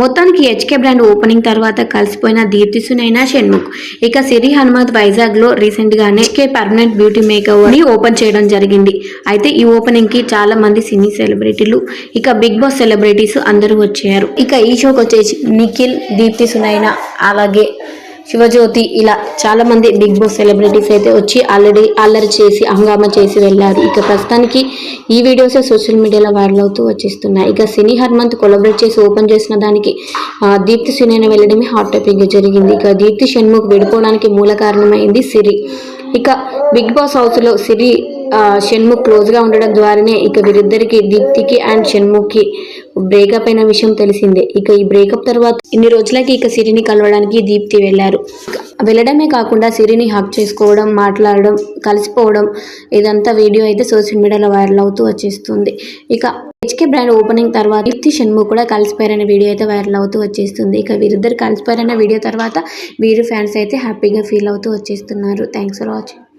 మొత్తానికి HK brand opening తర్వాత కలిసిపోయిన దీప్తి సునైనా షణ్ముఖ్. ఇక సిరి హనుమత్ వైజాగ్లో రీసెంట్ గానే హెచ్కే పర్మనెంట్ బ్యూటీ మేకవర్ని ఓపెన్ చేయడం జరిగింది. అయితే ఈ ఓపెనింగ్కి చాలా మంది సినీ సెలబ్రిటీలు ఇక బిగ్ బాస్ సెలబ్రిటీస్ అందరూ వచ్చారు. ఇక ఈ షోకి వచ్చేసి నిఖిల్ దీప్తి సునైనా అలాగే శివజ్యోతి ఇలా చాలా మంది బిగ్ బాస్ సెలబ్రిటీస్ అయితే వచ్చి ఆల్రెడీ అల్లరి చేసి హంగామా చేసి వెళ్ళారు. ఇక ప్రస్తుతానికి ఈ వీడియోసే సోషల్ మీడియాలో వైరల్ అవుతూ వచ్చేస్తున్నాయి. ఇక సినీ హర్మంత్ కొలబరేట్ చేసి ఓపెన్ చేసిన దానికి దీప్తి సినైనా వెళ్ళడమే హాట్ టాపిక్గా జరిగింది. ఇక దీప్తి షణ్ముఖ్ విడిపోవడానికి మూల కారణమైంది సిరి. ఇక బిగ్ బాస్ హౌస్లో సిరి షణ్ముఖ్ క్లోజ్గా ఉండడం ద్వారానే ఇక వీరిద్దరికి దీప్తికి అండ్ షణ్ముఖ్కి బ్రేకప్ అయిన విషయం తెలిసిందే. ఇక ఈ బ్రేకప్ తర్వాత ఇన్ని రోజులకి ఇక సిరిని కలవడానికి దీప్తి వెళ్ళారు. వెళ్ళడమే కాకుండా సిరిని హక్ చేసుకోవడం మాట్లాడడం కలిసిపోవడం ఇదంతా వీడియో అయితే సోషల్ మీడియాలో వైరల్ అవుతూ వచ్చేస్తుంది. ఇక హెచ్కే బ్రాండ్ ఓపెనింగ్ తర్వాత దీప్తి షణ్ముఖ్ కూడా కలిసిపోయారనే వీడియో అయితే వైరల్ అవుతూ వచ్చేస్తుంది. ఇక వీరిద్దరు కలిసిపోయారన్న వీడియో తర్వాత వీరు ఫ్యాన్స్ అయితే హ్యాపీగా ఫీల్ అవుతూ వచ్చేస్తున్నారు. Thanks for watching